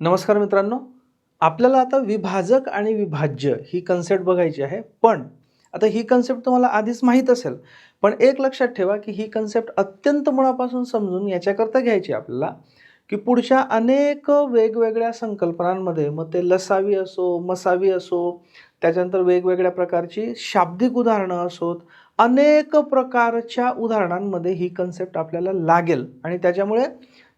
नमस्कार मित्रांनो. आपल्याला आता विभाजक आणि विभाज्य ही कन्सेप्ट बघायची आहे. पण आता ही कन्सेप्ट तुम्हाला आधीच माहीत असेल. पण एक लक्षात ठेवा की ही कन्सेप्ट अत्यंत मुळापासून समजून याच्याकरता घ्यायची आपल्याला. की पुढच्या अनेक वेगवेगळ्या संकल्पनांमध्ये मग ते लसावी असो मसावी असो त्याच्यानंतर वेगवेगळ्या प्रकारची शाब्दिक उदाहरणं असोत अनेक प्रकारच्या उदाहरणांमध्ये ही कन्सेप्ट आपल्याला लागेल. आणि त्याच्यामुळे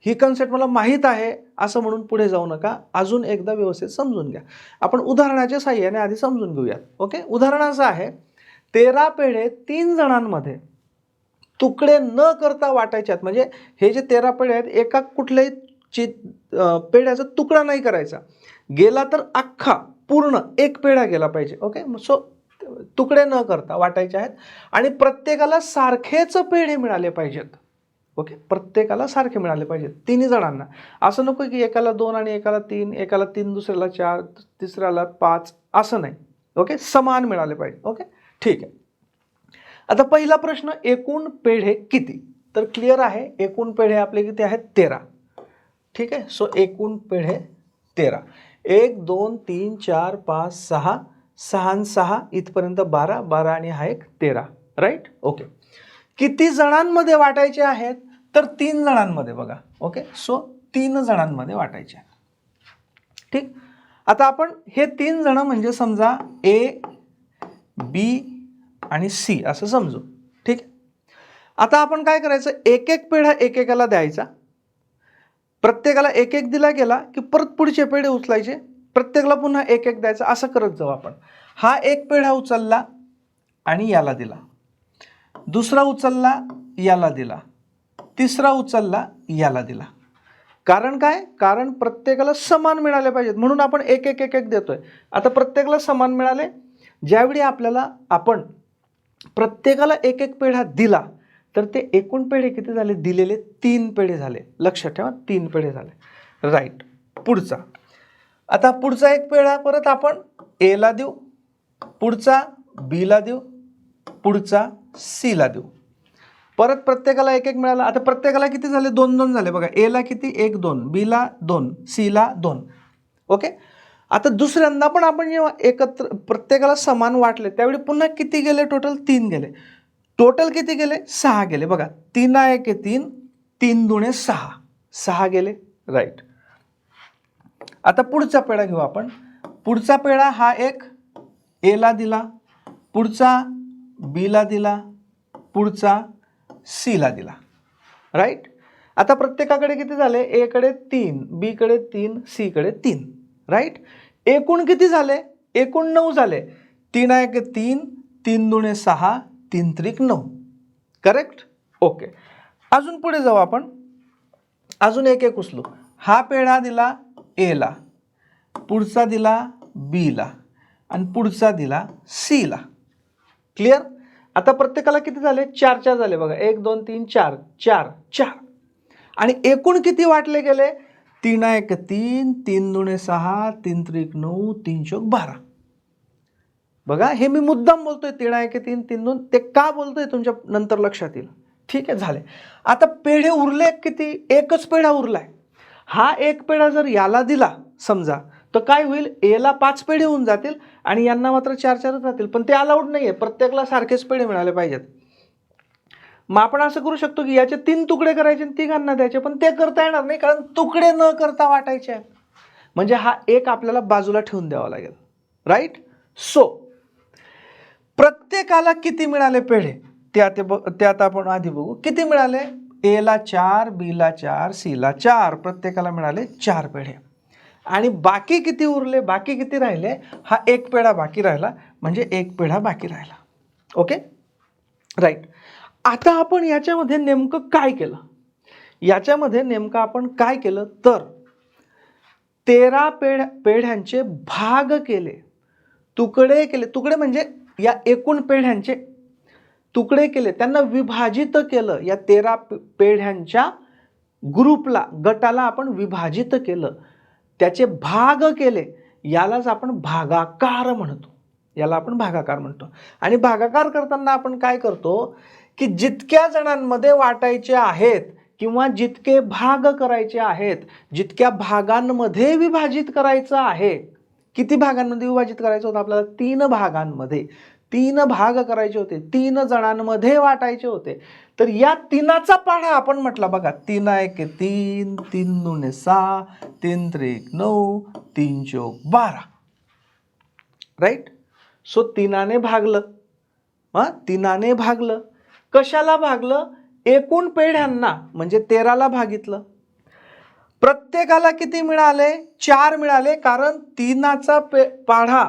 ही कन्सेप्ट मला माहीत आहे. असं म्हणून पुढे जाऊ नका. अजून एकदा व्यवस्थित समजून घ्या. आपण उदाहरणाच्या साह्याने आधी समजून घेऊयात. ओके? उदाहरण असं आहे तेरा पेढे तीन जणांमध्ये तुकडे न करता वाटायचे आहेत म्हणजे हे जे तेरा पेढे आहेत एका कुठल्याही ची पेढ्याचा तुकडा नाही करायचा. गेला तर अख्खा पूर्ण एक पेढा गेला पाहिजे. ओके? सो तुकडे न करता वाटायचे आहेत. आणि प्रत्येकाला सारखेच पेढे मिळाले पाहिजेत. ओके? प्रत्येकाला सारखे मिळाले पाहिजे. तिन्ही जणांना. असं नको की एकाला दोन आणि एकाला तीन एकाला तीन दुसऱ्याला चार तिसऱ्याला पाच असं नाही. ओके? समान मिळाले पाहिजे. ओके? ठीक आहे. आता पहिला प्रश्न एकूण पेढे किती? तर क्लिअर आहे एकूण पेढे आपले किती आहेत? तेरा. ठीक आहे? सो एकूण पेढे तेरा. एक दोन तीन चार पाच सहा. सहा सहा इथपर्यंत बारा. बारा आणि हा एक तेरा. Right okay. किती जणांमध्ये वाटायचे आहेत? तर तीन जणांमध्ये बघा ओके सो तीन जणांमध्ये वाटायचे. ठीक? आता आपण हे तीन जण म्हणजे समजा ए बी आणि सी असं समजू. ठीक? आता आपण काय करायचं? एक एक पेढा एकेकाला द्यायचा. प्रत्येकाला एक एक दिला गेला की परत पुढचे पेढे उचलायचे. प्रत्येकाला पुन्हा एक एक द्यायचं. असं करत जाऊ आपण. हा एक पेढा उचलला आणि याला दिला. दुसरा उचलला याला दिला. तिसरा उचलला याला दिला. कारण काय? कारण प्रत्येकाला समान मिळाले पाहिजेत. म्हणून आपण एक एक एक एक देतोय. आता प्रत्येकाला समान मिळाले. ज्यावेळी आपल्याला आपण प्रत्येकाला एक एक पेढा दिला तर ते एकूण पेढे किती झाले? दिलेले तीन पेढे झाले. लक्षात ठेवा तीन पेढे झाले. राईट पुढचा. आता पुढचा एक पेढा परत आपण एला देऊ पुढचा बीला देऊ पुढचा सीला देऊ. परत प्रत्येकाला एक एक मिळाला. आता प्रत्येकाला किती झाले? दोन दोन झाले. बघा एला किती? एक दोन. बीला दोन. सीला दोन. ओके? आता दुसऱ्यांदा पण आपण जेव्हा एकत्र प्रत्येकाला समान वाटले त्यावेळी पुन्हा किती गेले टोटल तीन गेले. टोटल किती गेले? सहा गेले. बघा तीन एक तीन? तीन दुणे सहा. सहा गेले. राईट आता पुढचा पेढा घेऊ आपण. पुढचा पेढा हा एक एला दिला. पुढचा बीला दिला. पुढचा सीला दिला. राईट आता प्रत्येकाकडे किती झाले? एकडे तीन बीकडे तीन सीकडे तीन. राईट एकूण किती झाले? एकूण नऊ झाले. तीन एक तीन तीन दुणे सहा तीन त्रिक नऊ. करेक्ट ओके अजून पुढे जाऊ आपण. अजून एक एक उचलू. हा पेढा दिला एला पुढचा दिला बीला आणि पुढचा दिला सीला क्लिअर आता प्रत्येकाला किती झाले? चार चार झाले बघा. एक दोन तीन चार. चार चार. आणि एकूण किती वाटले गेले? तीन एक तीन तीन दुणे सहा तीन त्रिक नऊ तीन शोक बारा. बघा हे मी मुद्दाम बोलतोय. तीन एक तीन तीन दोन. ते का बोलतोय तुमच्या नंतर लक्षात येईल. ठीक आहे झाले. आता पेढे उरले किती? एकच पेढा उरलाय. हा एक पेढा जर याला दिला समजा तर काय होईल? एला पाच पेढे होऊन जातील आणि यांना मात्र चार चारच राहतील. पण ते अलाउड नाही आहे प्रत्येकाला सारखेच पेढे मिळाले पाहिजेत. मग आपण असं करू शकतो की याचे तीन तुकडे करायचे आणि तिघांना द्यायचे पण ते करता येणार नाही कारण तुकडे न करता वाटायचे. आहेत म्हणजे हा एक आपल्याला बाजूला ठेवून द्यावा लागेल. राईट सो प्रत्येकाला किती मिळाले पेढे? ते आता ब ते आता आपण आधी बघू. किती मिळाले? एला चार बीला चार सीला चार. प्रत्येकाला मिळाले चार पेढे. आणि बाकी किती उरले बाकी किती राहिले हा एक पेढा बाकी राहिला म्हणजे एक पेढा बाकी राहिला. ओके राईट आता आपण याच्यामध्ये नेमकं काय केलं? याच्यामध्ये नेमकं आपण काय केलं? तर तेरा पेढ पेढ्यांचे भाग केले. तुकडे केले. तुकडे म्हणजे या एकूण पेढ्यांचे तुकडे केले. त्यांना विभाजित केलं. या तेरा पेढ्यांच्या ग्रुपला गटाला आपण विभाजित केलं. त्याचे भाग केले यालाच आपण भागाकार म्हणतो. याला आपण भागाकार म्हणतो. आणि भागाकार करताना आपण काय करतो की जितक्या जणांमध्ये वाटायचे आहेत किंवा जितके भाग करायचे आहेत जितक्या भागांमध्ये विभाजित करायचं आहे किती भागांमध्ये विभाजित करायचं होतं आपल्याला? तीन भागांमध्ये. तीन भाग करायचे होते. तीन जणांमध्ये वाटायचे होते. तर या तीनाचा पाढा आपण म्हटला बघा. तीन एक तीन तीन दुने सहा तीन त्रिक नऊ तीन चोक बारा. राईट सो तीनाने भागलं. हां? तीनाने भागलं. कशाला भागलं? एकूण पेढ्यांना म्हणजे तेराला भागितलं. प्रत्येकाला किती मिळाले? चार मिळाले कारण तीनाचा पे पाढा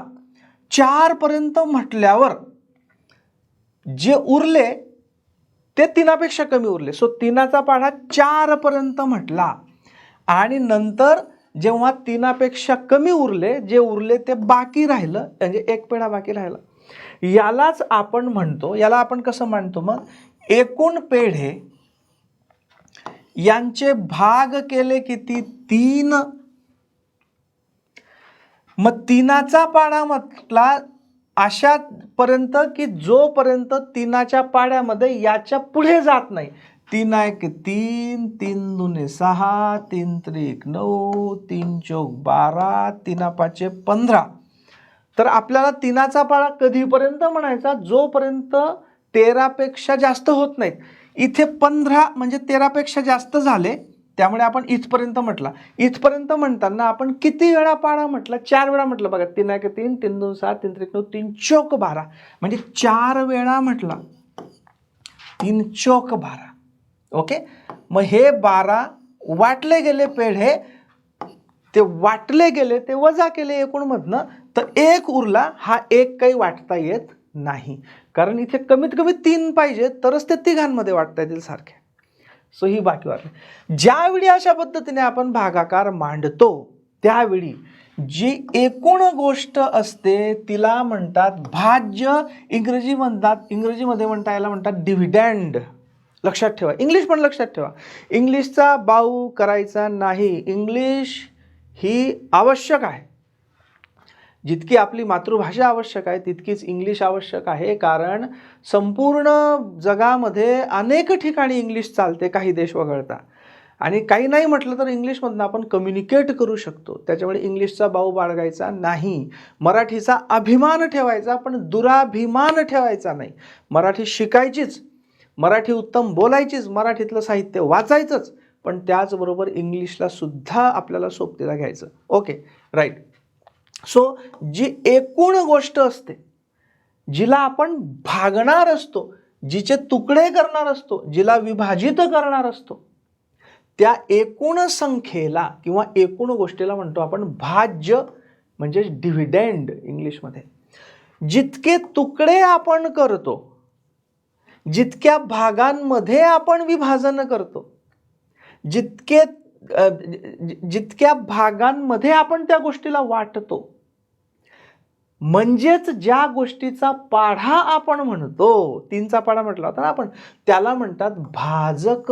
चारपर्यंत म्हटल्यावर जे उरले ते तीनापेक्षा कमी उरले. सो तीनाचा पाढा चारपर्यंत म्हटला. आणि नंतर जेव्हा तीनापेक्षा कमी उरले जे उरले ते बाकी राहिलं म्हणजे एक पेढा बाकी राहिला. यालाच आपण म्हणतो याला आपण कसं मानतो मग? एकूण पेढे यांचे भाग केले किती? तीन मग तिनाचा पाडा म्हटला अशापर्यंत की जोपर्यंत तिनाच्या पाड्यामध्ये याच्यापुढे जात नाही. तीन एक तीन तीन दुने सहा तीन त्रिक नऊ तीन चौक बारा तीना पाचे पंधरा. तर आपल्याला तिनाचा पाळा कधीपर्यंत म्हणायचा? जोपर्यंत तेरापेक्षा जास्त होत नाहीत. इथे पंधरा म्हणजे तेरापेक्षा जास्त झाले. त्यामुळे आपण इथपर्यंत म्हटला. इथपर्यंत म्हणताना आपण किती वेळा पाडा म्हटला? चार वेळा म्हटलं बघा. तीन एक तीन तीन दोन सात तीन त्रिक नऊ तीन चौक बारा. म्हणजे चार वेळा म्हटला. तीन चौक बारा. ओके? मग हे बारा वाटले गेले पेढे ते वाटले गेले ते वजा केले एकूणमधनं. तर एक उरला हा एक काही वाटता येत नाही. कारण इथे कमीत कमी तीन पाहिजे तरच ते तिघांमध्ये वाटता येतील सारखे. सो ही बाकी वाटली ज्यावेळी अशा पद्धतीने आपण भागाकार मांडतो त्यावेळी जी एकूण गोष्ट असते तिला म्हणतात भाज्य इंग्रजी म्हणतात इंग्रजीमध्ये म्हणता याला म्हणतात डिव्हिडँड लक्षात ठेवा. इंग्लिश पण लक्षात ठेवा. इंग्लिशचा बाऊ करायचा नाही. इंग्लिश ही आवश्यक आहे. जितकी आपली मातृभाषा आवश्यक आहे तितकीच इंग्लिश आवश्यक आहे. कारण संपूर्ण जगामध्ये अनेक ठिकाणी इंग्लिश चालते काही देश वगळता. आणि काही नाही म्हटलं तर इंग्लिशमधनं आपण कम्युनिकेट करू शकतो. त्याच्यामुळे इंग्लिशचा बाऊ बाळगायचा नाही. मराठीचा अभिमान ठेवायचा पण दुराभिमान ठेवायचा नाही. मराठी शिकायचीच. मराठी उत्तम बोलायचीच. मराठीतलं साहित्य वाचायचंच. पण त्याचबरोबर इंग्लिशला सुद्धा आपल्याला सोबतीला घ्यायचं. ओके राईट सो जी एकूण गोष्ट असते जिला आपण भागणार असतो जिचे तुकडे करणार असतो जिला विभाजित करणार असतो त्या एकूण संख्येला किंवा एकूण गोष्टीला म्हणतो आपण भाज्य म्हणजे डिव्हिडेंड इंग्लिशमध्ये. जितके तुकडे आपण करतो जितक्या भागांमध्ये आपण विभाजन करतो जितके जितक्या भागांमध्ये आपण त्या गोष्टीला वाटतो म्हणजेच ज्या गोष्टीचा पाढा आपण म्हणतो तीनचा पाढा म्हटला होता ना आपण त्याला म्हणतात भाजक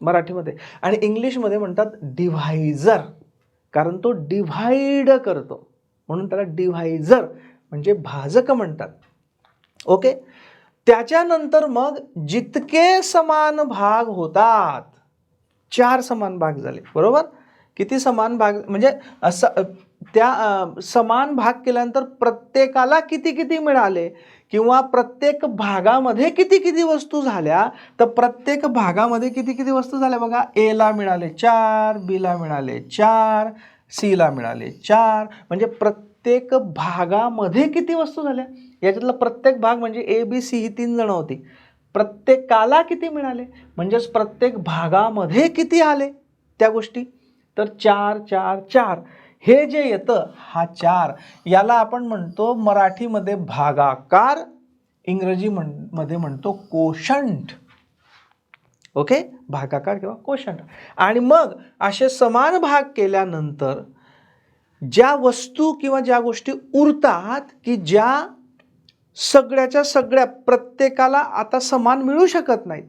मराठीमध्ये. आणि इंग्लिशमध्ये म्हणतात डिव्हायझर कारण तो डिव्हाइड करतो. म्हणून त्याला डिव्हायझर म्हणजे भाजक म्हणतात. ओके? त्याच्यानंतर मग जितके समान भाग होतात चार समान भाग झाले. बरोबर? किती समान भाग? म्हणजे असं त्या समान भाग केल्यानंतर प्रत्येकाला किती किती मिळाले? किंवा प्रत्येक भागामध्ये किती किती वस्तू झाल्या? तर प्रत्येक भागामध्ये किती किती वस्तू झाल्या बघा? एला मिळाले चार बीला मिळाले चार सीला मिळाले चार. म्हणजे प्रत्येक भागामध्ये किती वस्तू झाल्या? याच्यातला प्रत्येक भाग म्हणजे ए बी सी ही तीन जणं होती. प्रत्येकाला किती मिळाले? म्हणजेच प्रत्येक भागामध्ये किती आले त्या गोष्टी? तर चार चार चार. हे जे येतं हा चार. याला आपण म्हणतो मराठीमध्ये भागाकार इंग्रजी म्हणमध्ये म्हणतो कोशंट. ओके? भागाकार किंवा कोशंट. आणि मग असे समान भाग केल्यानंतर ज्या वस्तू किंवा ज्या गोष्टी उरतात की ज्या सगळ्याच्या सगळ्या प्रत्येकाला आता समान मिळू शकत नाहीत.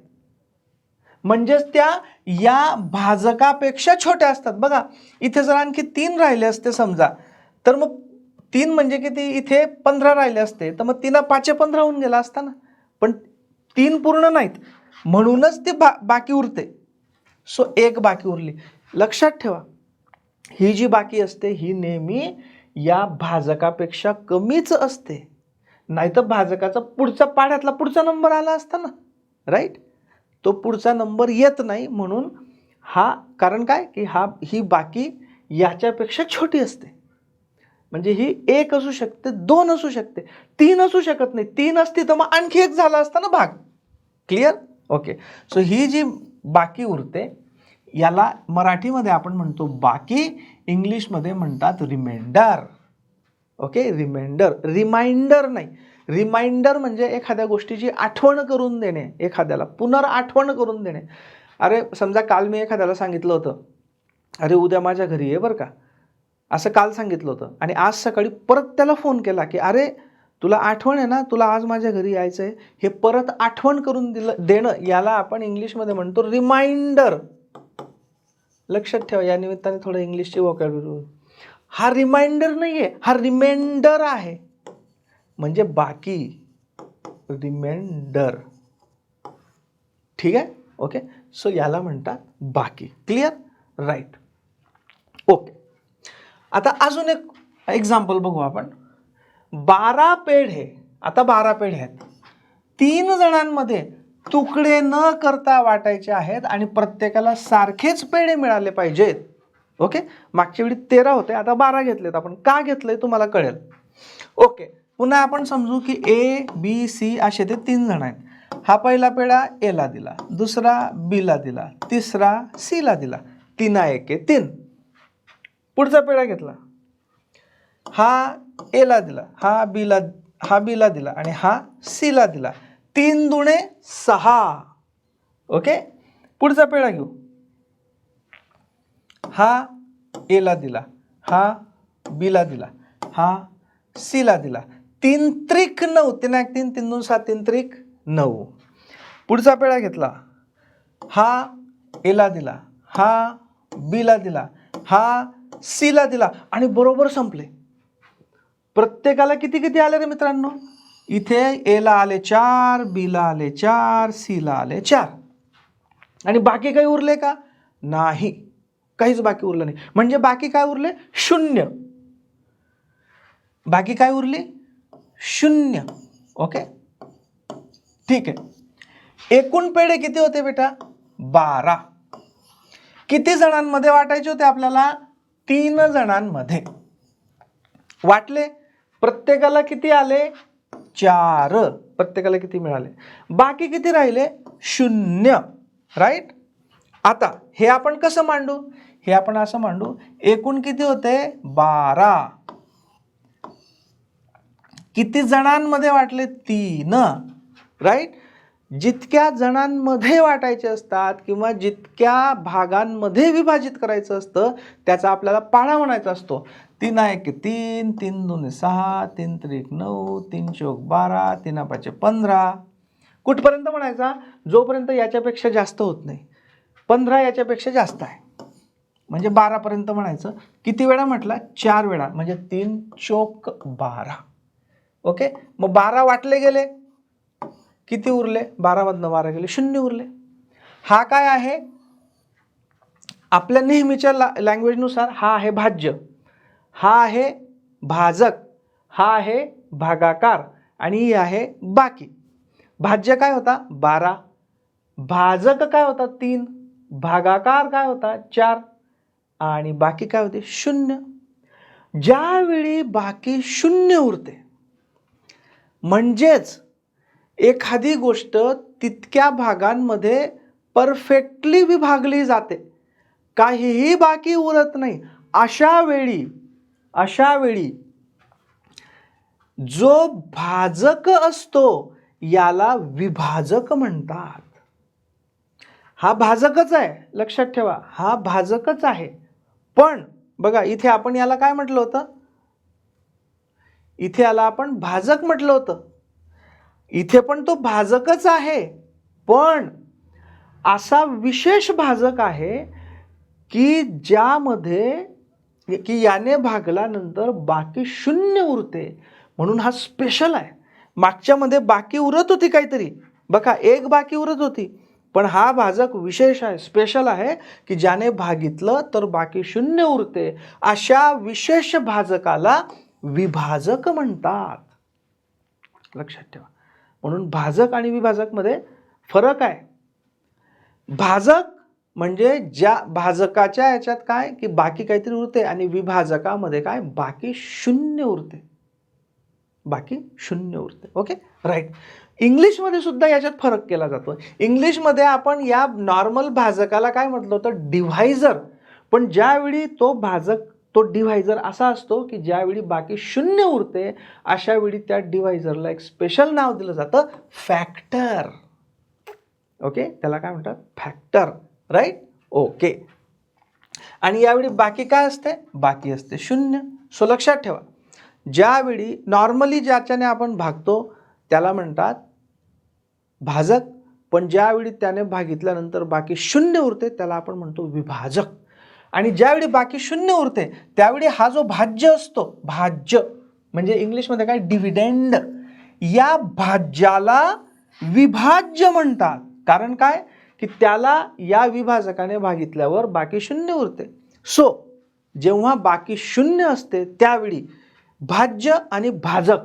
म्हणजेच त्या या भाजकापेक्षा छोट्या असतात. बघा इथे जर आणखी तीन राहिले असते समजा तर मग तीन म्हणजे किती? इथे पंधरा राहिले असते. तर मग तिनं पाचशे पंधरा होऊन गेला असता ना. पण तीन पूर्ण नाहीत. म्हणूनच ती बा बाकी उरते. सो एक बाकी उरली. लक्षात ठेवा. ही जी बाकी असते ही नेहमी या भाजकापेक्षा कमीच असते. नाहीतर भाजकाचा पुढचा पाढ्यातला पुढचा नंबर आला असता ना राईट तो पुढचा नंबर येत नाही म्हणून हा कारण काय? की हा ही बाकी याच्यापेक्षा छोटी असते. म्हणजे ही एक असू शकते दोन असू शकते तीन असू शकत नाही. तीन असती तर मग आणखी एक झाला असता ना भाग. क्लिअर ओके सो ही जी बाकी उरते याला मराठीमध्ये आपण म्हणतो बाकी इंग्लिशमध्ये म्हणतात रिमेंडर ओके रिमाइंडर रिमाइंडर नाही. रिमाइंडर म्हणजे एखाद्या गोष्टीची आठवण करून देणे. एखाद्याला पुनर्आठवण करून देणे. अरे समजा काल मी एखाद्याला सांगितलं होतं अरे उद्या माझ्या घरी ये बरं का. असं काल सांगितलं होतं. आणि आज सकाळी परत त्याला फोन केला की अरे तुला आठवण आहे ना? तुला आज माझ्या घरी यायचं आहे हे परत आठवण करून दिलं देणं याला आपण इंग्लिशमध्ये म्हणतो रिमाइंडर लक्षात ठेवा या निमित्ताने थोडं इंग्लिशची वॉकॅब्युलरी हा रिमाइंडर नाही आहे हा रिमाइंडर आहे. म्हणजे बाकी रिमाइंडर ठीक आहे? ओके सो याला म्हणतात बाकी. क्लिअर राईट ओके आता अजून एक एक्झाम्पल बघू आपण. बारा पेढे आता बारा पेढे आहेत. तीन जणांमध्ये तुकडे न करता वाटायचे आहेत आणि प्रत्येकाला सारखेच पेढे मिळाले पाहिजेत. ओके मागच्या वेळी तेरा होते आता बारा घेतलेत आपण. का घेतलंय तुम्हाला कळेल. ओके पुन्हा आपण समजू की ए बी सी असे ते तीन जण आहेत. हा पहिला पेढा एला दिला. दुसरा बीला दिला. तिसरा सीला दिला. तिना एके तीन. पुढचा पेढा घेतला. हा एला दिला. हा बीला हा बीला दिला आणि हा सीला दिला. तीन दुणे सहा. ओके पुढचा पेढा घेऊ. हा एला दिला हा बीला दिला हा सीला दिला. तीन त्रिक नऊ तीन एक तीन तीन दोन सात तीन त्रिक नऊ. पुढचा पेढा घेतला. हा एला दिला हा बीला दिला हा सीला दिला आणि बरोबर संपले. प्रत्येकाला किती किती आले रे मित्रांनो? इथे एला आले चार बीला आले चार सीला आले चार. आणि बाकी काही उरले का? नाही. काहीच बाकी उरलं नाही. म्हणजे बाकी काय उरले? शून्य. बाकी काय उरले? शून्य. ओके? ठीक आहे. एकूण पेढे किती होते बेटा? बारा. किती जणांमध्ये वाटायचे होते आपल्याला? तीन जणांमध्ये. वाटले? प्रत्येकाला किती आले? चार. प्रत्येकाला किती मिळाले? बाकी किती राहिले? शून्य. राईट आता हे आपण कसं मांडू? हे आपण असं मांडू. एकूण किती होते? बारा. किती जणांमध्ये वाटले? तीन. राईट जितक्या जणांमध्ये वाटायचे असतात किंवा जितक्या भागांमध्ये विभाजित करायचं असतं त्याचा आपल्याला पाढा म्हणायचा असतो. तीन एक तीन तीन दोन सहा तीन त्रिक नऊ तीन चौक बारा तीन पाचशे पंधरा. कुठपर्यंत म्हणायचा? जोपर्यंत याच्यापेक्षा जास्त होत नाही. पंधरा याच्यापेक्षा जास्त आहे. म्हणजे बारापर्यंत म्हणायचं. किती वेळा म्हटला? चार वेळा. म्हणजे तीन चोक बारा. ओके? मग बारा वाटले गेले. किती उरले? बारामधनं बारा गेले. शून्य उरले. हा काय आहे? आपल्या नेहमीच्या ला लँग्वेजनुसार हा आहे भाज्य. हा आहे भाजक. हा आहे भागाकार. आणि ही आहे बाकी. भाज्य काय होता? बारा. भाजक काय होता? तीन. भागाकार काय होता? चार. आणि बाकी काय होते? शून्य. ज्यावेळी बाकी शून्य उरते म्हणजेच एखादी गोष्ट तितक्या भागांमध्ये परफेक्टली विभागली जाते काहीही बाकी उरत नाही अशा वेळी अशा वेळी जो भाजक असतो याला विभाजक म्हणतात. हा भाजकच आहे लक्षात ठेवा हा भाजकच आहे. पण बघा इथे आपण याला काय म्हटलं होतं? इथे याला आपण भाजक म्हटलं होतं. इथे पण तो भाजकच आहे. पण असा विशेष भाजक आहे की ज्यामध्ये की याने भागल्यानंतर बाकी शून्य उरते. म्हणून हा स्पेशल आहे. मागच्यामध्ये बाकी उरत होती काहीतरी. बघा एक बाकी उरत होती. पण हा भाजक विशेष आहे स्पेशल आहे की ज्याने भागितलं तर बाकी शून्य उरते. अशा विशेष भाजकाला विभाजक म्हणतात. लक्षात ठेवा. म्हणून भाजक आणि विभाजकमध्ये फरक आहे. भाजक म्हणजे ज्या भाजकाच्या याच्यात काय की बाकी काहीतरी उरते आणि विभाजकामध्ये काय? बाकी शून्य उरते. बाकी शून्य उरते. ओके? राईट इंग्लिशमध्ये सुद्धा याच्यात फरक केला जातो इंग्लिशमध्ये आपण या नॉर्मल भाजकाला काय म्हटलं होतं? डिव्हायझर पण ज्यावेळी तो भाजक तो डिव्हायझर असा असतो की ज्यावेळी बाकी शून्य उरते अशा वेळी त्या डिव्हायझरला एक स्पेशल नाव दिलं जातं फॅक्टर ओके त्याला काय म्हणतात? फॅक्टर राईट ओके आणि यावेळी बाकी काय असते? बाकी असते शून्य. सो लक्षात ठेवा. ज्यावेळी नॉर्मली ज्याच्याने आपण भागतो त्याला म्हणतात भाजक. पण ज्यावेळी त्याने भागितल्यानंतर बाकी शून्य उरते त्याला आपण म्हणतो विभाजक. आणि ज्यावेळी बाकी शून्य उरते त्यावेळी हा जो भाज्य असतो भाज्य म्हणजे इंग्लिशमध्ये काय? डिव्हिडेंड. या भाज्याला विभाज्य म्हणतात. कारण काय? की त्याला या विभाजकाने भागितल्यावर बाकी शून्य उरते. सो जेव्हा बाकी शून्य असते त्यावेळी भाज्य आणि भाजक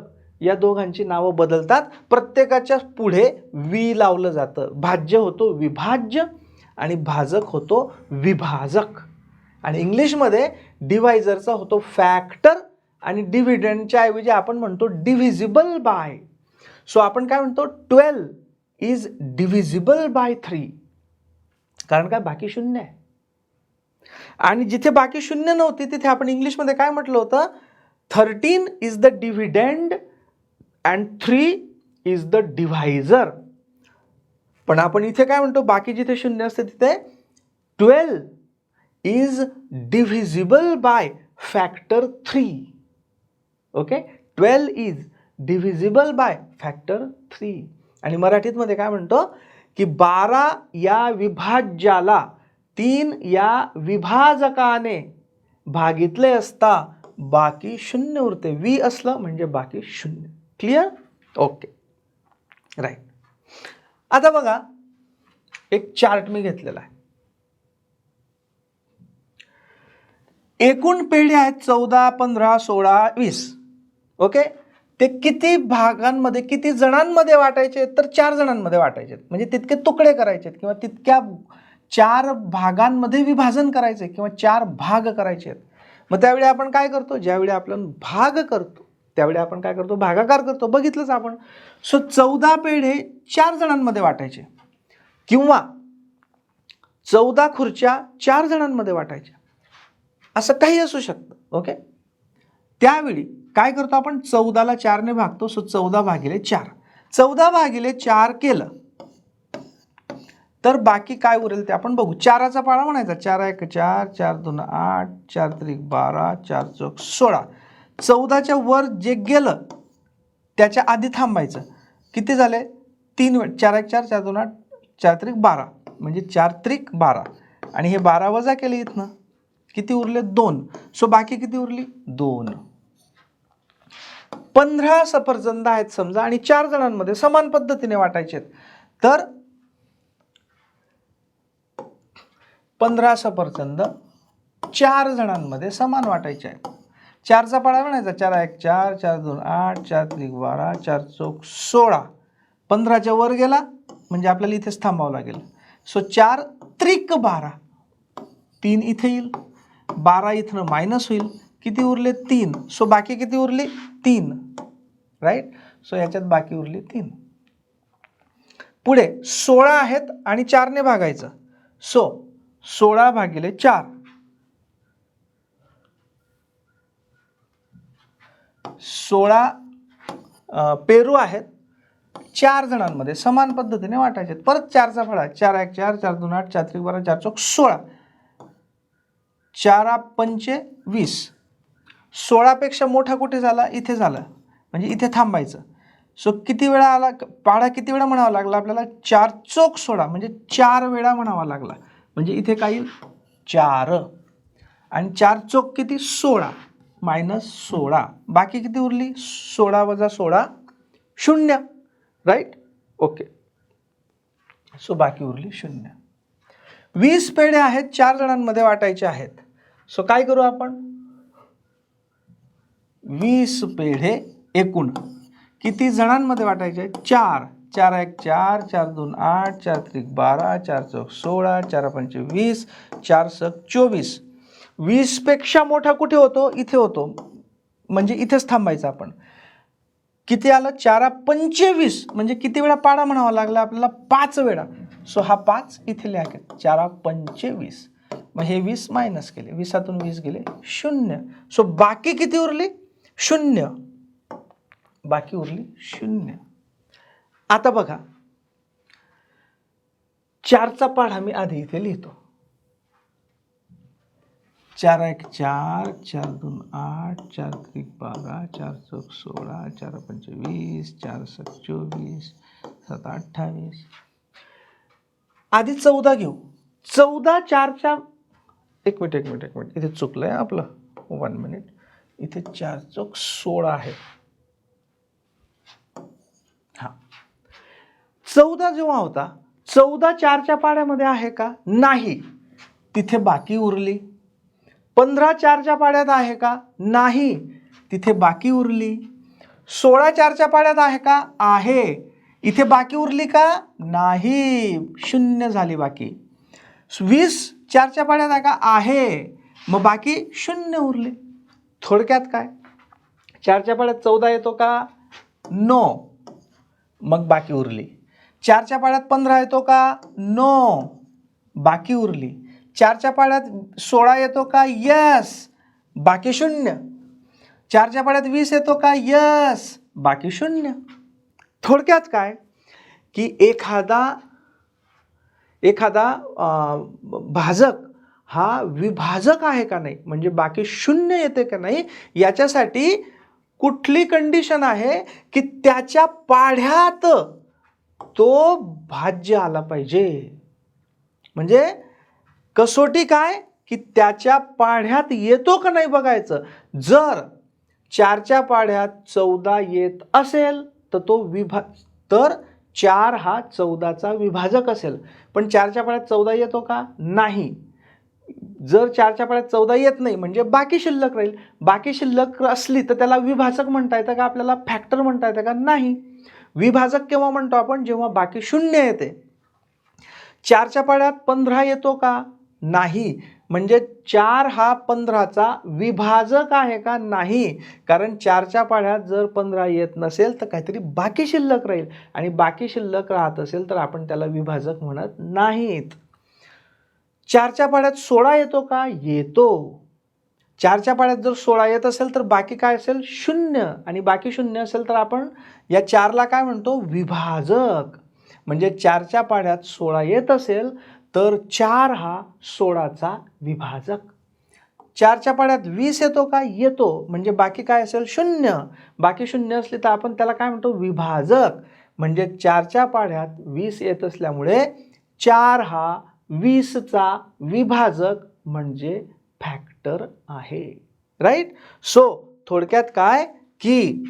या दोघांची नावं बदलतात. प्रत्येकाच्या पुढे वी लावलं जातं. भाज्य होतो विभाज्य आणि भाजक होतो विभाजक. आणि इंग्लिशमध्ये डिव्हायझरचा होतो फॅक्टर आणि डिव्हिडंडच्या ऐवजी आपण म्हणतो डिव्हिजिबल बाय. सो आपण काय म्हणतो? Twelve is divisible by three. कारण काय? बाकी शून्य आहे. आणि जिथे बाकी शून्य नव्हती तिथे आपण इंग्लिशमध्ये काय म्हटलं होतं? Thirteen is the dividend and three is the divisor पण आपण इथे काय म्हणतो? बाकी जिथे शून्य असते तिथे twelve is divisible by factor three okay twelve is divisible by factor three आणि मराठीतमध्ये काय म्हणतो? की बारा या विभाज्याला तीन या विभाजकाने भागितले असता बाकी शून्य उरते. वी असलं म्हणजे बाकी शून्य. क्लिअर ओके राईट आता बघा एक चार्ट मी घेतलेला आहे. एकूण पेढ्या आहेत चौदा पंधरा सोळा वीस. ओके ते किती भागांमध्ये किती जणांमध्ये वाटायचे तर चार जणांमध्ये वाटायचे आहेत. म्हणजे तितके तुकडे करायचे आहेत किंवा तितक्या चार भागांमध्ये विभाजन करायचे किंवा चार भाग करायचे आहेत. मग त्यावेळी आपण काय करतो? ज्यावेळी आपण भाग करतो त्यावेळी आपण काय करतो? भागाकार करतो. बघितलंच आपण. सो चौदा पेढे चार जणांमध्ये वाटायचे. किंवा चौदा खुर्च्या चार जणांमध्ये वाटायच्या. असं काही असू शकतं. ओके त्यावेळी काय करतो आपण? चौदाला चारने भागतो. सो चौदा भागिले चार. चौदा भागिले चार केलं. तर बाकी काय उरेल ते आपण बघू. चाराचा पाळा म्हणायचा. चार एक चार चार दोन आठ चार त्रिक बारा चार चौक सोळा. चौदाच्या वर जे गेलं त्याच्या आधी थांबायचं. किती झाले? तीन वेळ चार एक चार चार दोन आठ चार त्रिक बारा. म्हणजे चार त्रिक बारा. आणि हे बारा वजा केले इथनं. किती उरले? दोन. सो बाकी किती उरली? दोन. पंधरा सफरचंद आहेत समजा आणि चार जणांमध्ये समान पद्धतीने वाटायचे आहेत. तर पंधरा सफरचंद चार जणांमध्ये समान वाटायचे आहेत. चारचा पाडा म्हणायचा. चार एक चार चार दोन आठ चार त्रिक बारा चार चौक सोळा. पंधराच्या वर गेला म्हणजे आपल्याला इथेच थांबावं लागेल. सो चार त्रिक बारा. तीन इथे येईल. बारा इथनं मायनस होईल. किती उरले? तीन. सो बाकी किती उरली? तीन. राईट सो याच्यात बाकी उरली तीन. पुढे सोळा आहेत आणि चारने भागायचं. सो सोळा भागिले चार. सोळा पेरू आहेत. चार जणांमध्ये समान पद्धतीने वाटायचे. आहेत. परत चारचा फळा. चार एक चार चार दोन आठ चार त्रिक बारा चार चौक सोळा. चारा पंचे वीस. सोळापेक्षा मोठा कुठे झाला? इथे झाला. म्हणजे इथे थांबायचं. सो किती वेळा आला? पाढा किती वेळा म्हणावा लागला? आपल्याला चार चोक सोळा म्हणजे चार वेळा म्हणावा लागला. म्हणजे इथे काय येईल चार. आणि चार चोक किती? सोळा. मायनस सोळा. बाकी किती उरली? सोळा वजा सोळा शून्य. राईट ओके सो बाकी उरली शून्य. वीस पेढे आहेत चार जणांमध्ये वाटायचे आहेत. सो काय करू आपण? वीस पेढे एकूण. किती जणांमध्ये वाटायचे आहेत? चार. चार एक चार. चार दोन आठ. चार त्रिक बारा. चार चौक सोळा. चार पंचे वीस चार सक चोवीस. वीसपेक्षा मोठा कुठे होतो? इथे होतो. म्हणजे इथेच थांबायचं आपण. किती आलं? चारा पंचवीस. म्हणजे किती वेळा पाडा म्हणावा लागला? आपल्याला पाच वेळा. सो हा पाच इथे लिहा. चारा पंचवीस. मग हे वीस मायनस केले. वीसातून वीस गेले शून्य. सो बाकी किती उरली? शून्य. बाकी उरली शून्य. आता बघा. चारचा पाढा मी आधी इथे लिहितो. चार एक चार चार दोन आठ चार त्रिक बारा चार चौक सोळा चार पंचवीस चार सात चोवीस सात अठ्ठावीस. आधी चौदा घेऊ. चौदा चारच्या एक मिनिट एक मिनिट एक मिनिट. इथे चुकलं आहे आपलं. वन मिनिट इथे चार चौक सोळा आहे. हा. चौदा जेव्हा होता चौदा चारच्या पाड्यामध्ये आहे का? नाही. तिथे बाकी उरली. पंधरा चारच्या पाड्यात आहे का? नाही. तिथे बाकी उरली. सोळा चारच्या पाड्यात आहे का? आहे. इथे बाकी उरली का? नाही. शून्य झाली बाकी. वीस चारच्या पाड्यात आहे का? आहे. मग बाकी शून्य उरले. थोडक्यात काय? चारच्या पाड्यात चौदा येतो का? नो. मग बाकी उरली. चारच्या पाड्यात पंधरा येतो का? नो. बाकी उरली. चारच्या पाड्यात सोळा येतो का? यस. बाकी शून्य. चारच्या पाड्यात वीस येतो का? यस. बाकी शून्य. थोडक्यात काय? की एखादा एखादा भाजक हा विभाजक आहे का नाही? म्हणजे बाकी शून्य येते का नाही? याच्यासाठी कुठली कंडिशन आहे की त्याच्या पाढ्यात तो भाज्य आला पाहिजे? म्हणजे कसोटी काय? की त्याच्या पाढ्यात येतो का नाही बघायचं? जर चारच्या पाढ्यात चौदा येत असेल तर तो विभा तर चार हा चौदाचा विभाजक असेल. पण चारच्या पाढ्यात चौदा येतो का? नाही. जर चारच्या पाड्यात चौदा येत नाही म्हणजे बाकी शिल्लक राहील. बाकी शिल्लक असली तर त्याला विभाजक म्हणता येतं का? आपल्याला फॅक्टर म्हणता येतं का? नाही. विभाजक केव्हा म्हणतो आपण? जेव्हा बाकी शून्य येते. चारच्या पाड्यात पंधरा येतो का? नाही. म्हणजे चार हा पंधराचा विभाजक आहे का? नाही. कारण चारच्या पाढ्यात जर पंधरा येत नसेल तर काहीतरी बाकी शिल्लक राहील. आणि बाकी शिल्लक राहत असेल तर आपण त्याला विभाजक म्हणत नाहीत. चारच्या पाड्यात सोळा येतो का? येतो. चारच्या पाड्यात जर सोळा येत असेल तर बाकी काय असेल? शून्य. आणि बाकी शून्य असेल तर आपण या चारला काय म्हणतो? विभाजक. म्हणजे चारच्या पाड्यात सोळा येत असेल तर चार हा सोळाचा विभाजक. चारच्या पाड्यात वीस येतो का? येतो. म्हणजे बाकी काय असेल? शून्य. बाकी शून्य असली तर आपण त्याला काय म्हणतो? विभाजक. म्हणजे चारच्या पाड्यात वीस येत असल्यामुळे चार हा वीसचा विभाजक म्हणजे फॅक्टर आहे. राईट सो थोडक्यात काय? की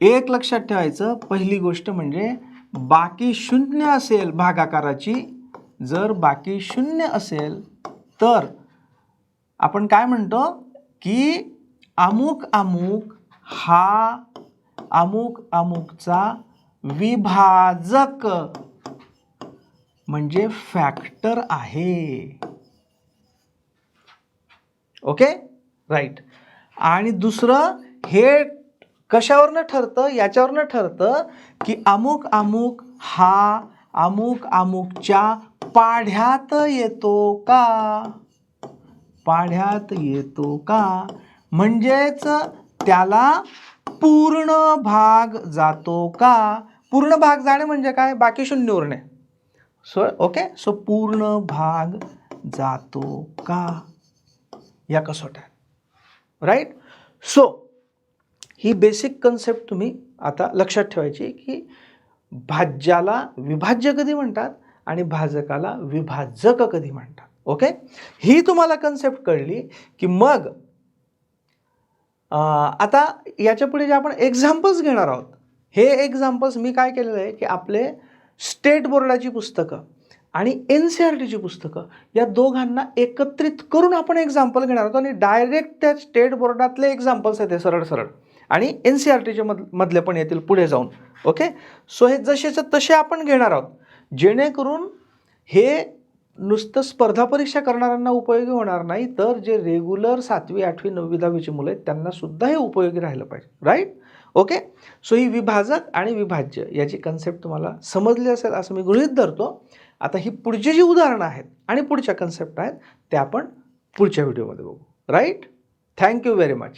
एक लक्षात ठेवायचं. पहिली गोष्ट म्हणजे बाकी शून्य असेल भागाकाराची जर बाकी शून्य असेल तर आपण काय म्हणतो? की अमुक अमुक हा अमुक अमुकचा विभाजक म्हणजे फॅक्टर आहे. ओके राईट आणि दुसरं हे कशावरनं ठरतं? याच्यावरनं ठरतं की अमुक अमुक हा अमुक अमुकच्या पाढ्यात येतो का? पाढ्यात येतो का? म्हणजेच त्याला पूर्ण भाग जातो का? पूर्ण भाग जाणे म्हणजे काय? बाकी शून्य उरणे. सो ओके सो पूर्ण भाग जातो का? या कसोट्या राईट सो ही बेसिक कन्सेप्ट तुम्ही आता लक्षात ठेवायची की भाज्याला विभाज्य कधी म्हणतात आणि भाजकाला विभाजक कधी म्हणतात. ओके ही तुम्हाला कन्सेप्ट कळली की मग आता याच्यापुढे जे आपण एक्झाम्पल्स घेणार आहोत हे एक्झाम्पल्स मी काय केलेलं आहे की आपले स्टेट बोर्डाची पुस्तकं आणि एन सी आर टीची पुस्तकं या दोघांना एकत्रित करून आपण एक्झाम्पल घेणार आहोत आणि डायरेक्ट त्या स्टेट बोर्डातले एक्झाम्पल्स आहेत हे सरळ सरळ. आणि एन सी आर टीच्या मध मधले पण येतील पुढे जाऊन. ओके सो हे जसेच्या तसे आपण घेणार आहोत. जेणेकरून हे नुसतं स्पर्धा परीक्षा करणाऱ्यांना उपयोगी होणार नाही तर जे रेग्युलर सातवी आठवी नववी दहावीची मुलं आहेत त्यांनासुद्धा हे उपयोगी राहिलं पाहिजे. राईट ओके सो ही विभाजक आणि विभाज्य याची कन्सेप्ट तुम्हाला समजली असेल असं मी गृहीत धरतो. आता ही पुढची जी उदाहरणं आहेत आणि पुढच्या कन्सेप्ट आहेत त्या आपण पुढच्या व्हिडिओमध्ये बघू. Right thank you very much